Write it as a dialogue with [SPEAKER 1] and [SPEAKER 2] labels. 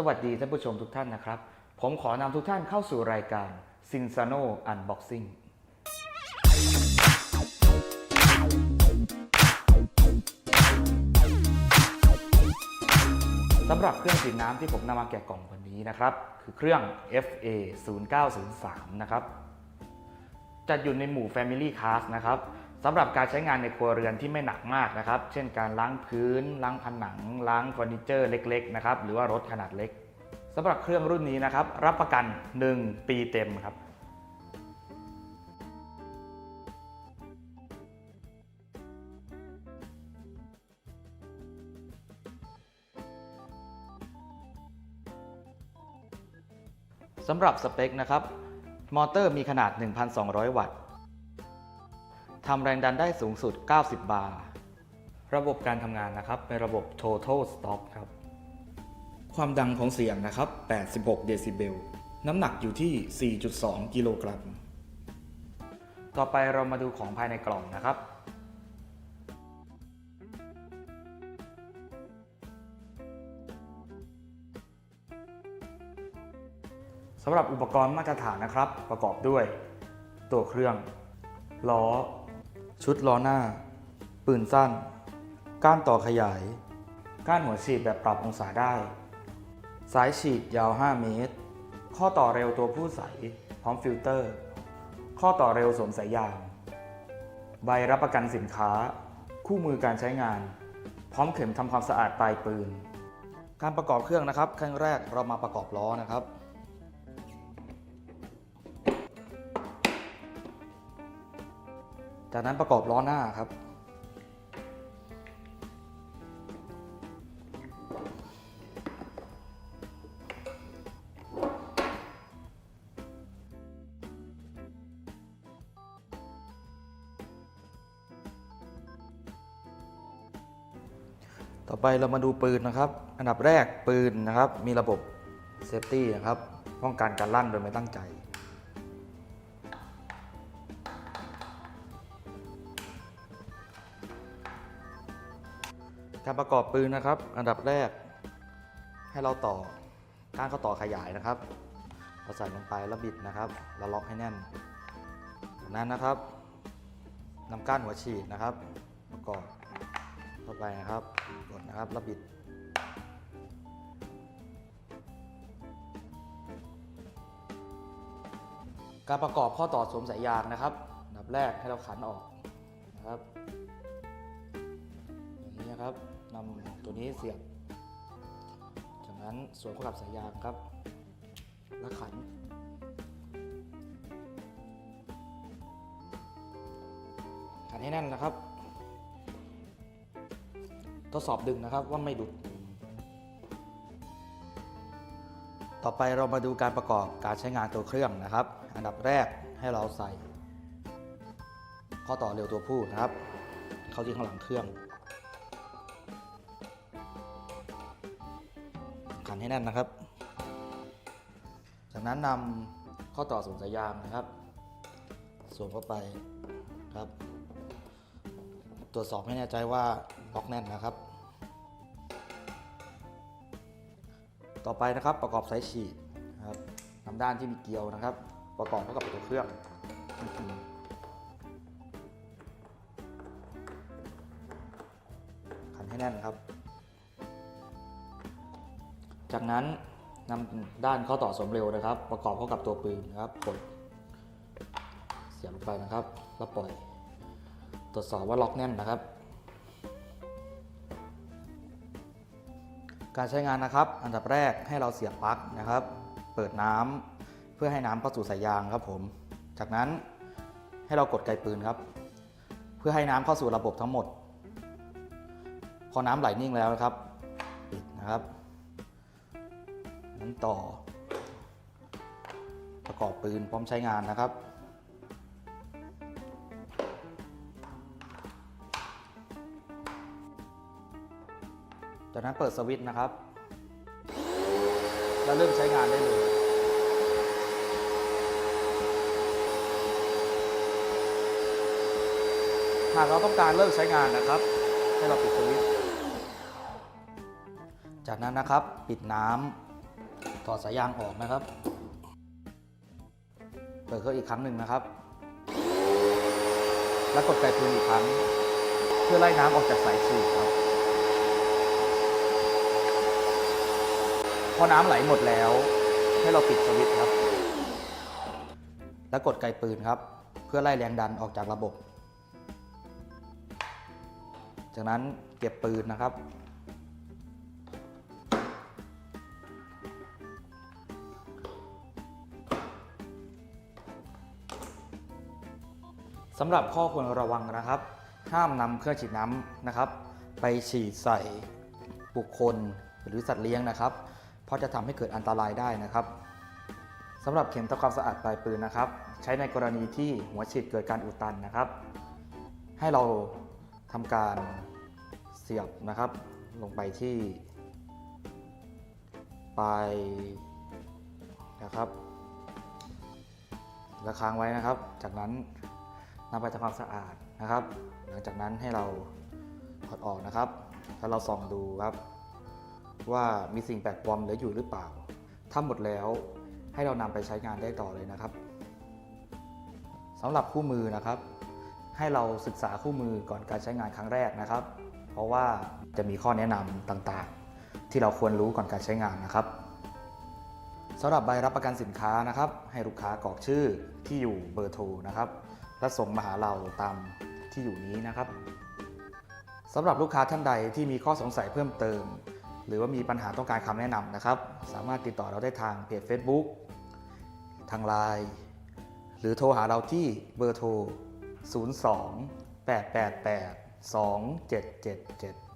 [SPEAKER 1] สวัสดีท่านผู้ชมทุกท่านนะครับ ผมขอนำทุกท่านเข้าสู่รายการ Cinsano Unboxing สำหรับเครื่องสีน้ำที่ผมนำมาแกะกล่องวันนี้นะครับ คือเครื่อง FA 0903นะครับจัดอยู่ในหมู่ Family Class นะครับ สำหรับการใช้งานในครัวเรือนที่ไม่หนักมากนะครับ เช่นการล้างพื้น ล้างผนัง ล้างเฟอร์นิเจอร์เล็กๆนะครับ หรือว่ารถขนาดเล็กสำหรับเครื่องรุ่นนี้นะครับ รับประกัน 1 ปีเต็มครับสำหรับสเปคนะครับ มอเตอร์มีขนาด 1,200 วัตต์ ทำแรงดันได้สูงสุด 90 บาร์ ระบบการทำงานนะครับเป็นระบบ Total Stop ครับ ความดังของเสียงนะครับ 86 เดซิเบล น้ำหนักอยู่ที่ 4.2 กิโลกรัม ต่อไปเรามาดูของภายในกล่องนะครับ สำหรับอุปกรณ์มาตรฐานนะครับ ประกอบด้วย ตัวเครื่อง ล้อ ชุดล้อหน้า ปืนสั้น ก้านต่อขยาย ก้านหัวฉีดแบบปรับองศาได้ สายฉีดยาว 5 เมตร ข้อต่อเร็วตัวผู้ใส พร้อมฟิลเตอร์ ข้อต่อเร็วสวมสายยาง ใบรับประกันสินค้า คู่มือการใช้งาน พร้อมเข็มทำความสะอาดปลายปืน การประกอบเครื่องนะครับ ขั้นแรกเรามาประกอบล้อนะครับ จากนั้นประกอบล้อหน้าครับ ต่อไปเรามาดูปืนนะครับ อันดับแรกปืนนะครับ มีระบบเซฟตี้นะครับ ป้องกันการลั่นโดยไม่ตั้งใจ การประกอบปืนนะครับ อันดับแรก ให้เราต่อก้านข้อต่อขยายนะครับเราใส่ลงไปแล้วบิดนะครับแล้วล็อกให้แน่นจากนั้นนะครับนำก้านหัวฉีดนะครับ ประกอบเข้าไปนะครับกดนะครับแล้วบิดการประกอบข้อต่อสวมสายยางนะครับ อันดับแรกให้เราขันออกนะครับ ครับนำตัวนี้เสียบ จากนั้นสวมเข้ากับสายยางครับ แล้วขัน ขันให้แน่นนะครับ ทดสอบดึงนะครับว่าไม่ดุด ต่อไปเรามาดูการประกอบการใช้งานตัวเครื่องนะครับ อันดับแรกให้เราใส่ ข้อต่อเร็วตัวผู้นะครับ เข้าที่ข้างหลังเครื่อง ให้แน่นนะครับ จากนั้นนำข้อต่อสวมสายยางนะครับสวมเข้าไปครับ ตรวจสอบให้แน่ใจว่าล็อกแน่นนะครับ ต่อไปนะครับประกอบสายฉีดนะครับนำด้านที่มีเกลียวนะครับ ประกอบเข้ากับตัวเครื่องขันให้แน่นครับ จากนั้นนำด้านข้อต่อสมเร็วนะครับ ประกอบเข้ากับตัวปืนนะครับกดเสียบลงไปนะครับ แล้วปล่อย ตรวจสอบว่าล็อกแน่นนะครับ การใช้งานนะครับ อันดับแรกให้เราเสียบปลั๊กนะครับ เปิดน้ำเพื่อให้น้ำเข้าสู่สายยางครับผม จากนั้นให้เรากดไกปืนครับ เพื่อให้น้ำเข้าสู่ระบบทั้งหมด พอน้ำไหลนิ่งแล้วนะครับปิดนะครับ นั้นต่อ ประกอบปืนพร้อมใช้งานนะครับ จากนั้นเปิดสวิตช์นะครับ แล้วเริ่มใช้งานได้เลยหากเราต้องการเลิกใช้งานนะครับ ให้เราปิดสวิตช์จากนั้นนะครับปิดน้ำ ถอดสายยางออกนะครับ เปิดเครื่องอีกครั้งหนึ่งนะครับ แล้วกดไกปืนอีกครั้ง เพื่อไล่น้ำออกจากสายฉีดครับพอน้ำไหลหมดแล้ว ให้เราปิดสวิตช์ครับ แล้วกดไกปืนครับ เพื่อไล่แรงดันออกจากระบบ จากนั้นเก็บปืนนะครับ สำหรับข้อควรระวังนะครับ ห้ามนำเครื่องฉีดน้ำนะครับ ไปฉีดใส่บุคคลหรือสัตว์เลี้ยงนะครับ เพราะจะทำให้เกิดอันตรายได้นะครับสำหรับเข็มทำความสะอาดปลายปืนนะครับ ใช้ในกรณีที่หัวฉีดเกิดการอุดตันนะครับ ให้เราทำการเสียบนะครับ ลงไปที่ปลายนะครับแล้วค้างไว้นะครับ จากนั้น นำไปทำความสะอาดนะครับ หลังจากนั้นให้เราถอดออกนะครับแล้วเราส่องดูครับ ว่ามีสิ่งแปลกปลอมเหลืออยู่หรือเปล่า ถ้าหมดแล้วให้เรานำไปใช้งานได้ต่อเลยนะครับสำหรับคู่มือนะครับ ให้เราศึกษาคู่มือก่อนการใช้งานครั้งแรกนะครับ เพราะว่าจะมีข้อแนะนำต่างๆ ที่เราควรรู้ก่อนการใช้งานนะครับสำหรับใบรับประกันสินค้านะครับ ให้ลูกค้ากรอกชื่อที่อยู่เบอร์โทรนะครับ และส่งมาหาเราตามที่อยู่นี้นะครับสำหรับลูกค้าท่านใดที่มีข้อสงสัยเพิ่มเติม หรือว่ามีปัญหาต้องการคำแนะนำนะครับ สามารถติดต่อเราได้ทางเพจ Facebook ทาง Line หรือโทรหาเราที่เบอร์โทร 02 888 2777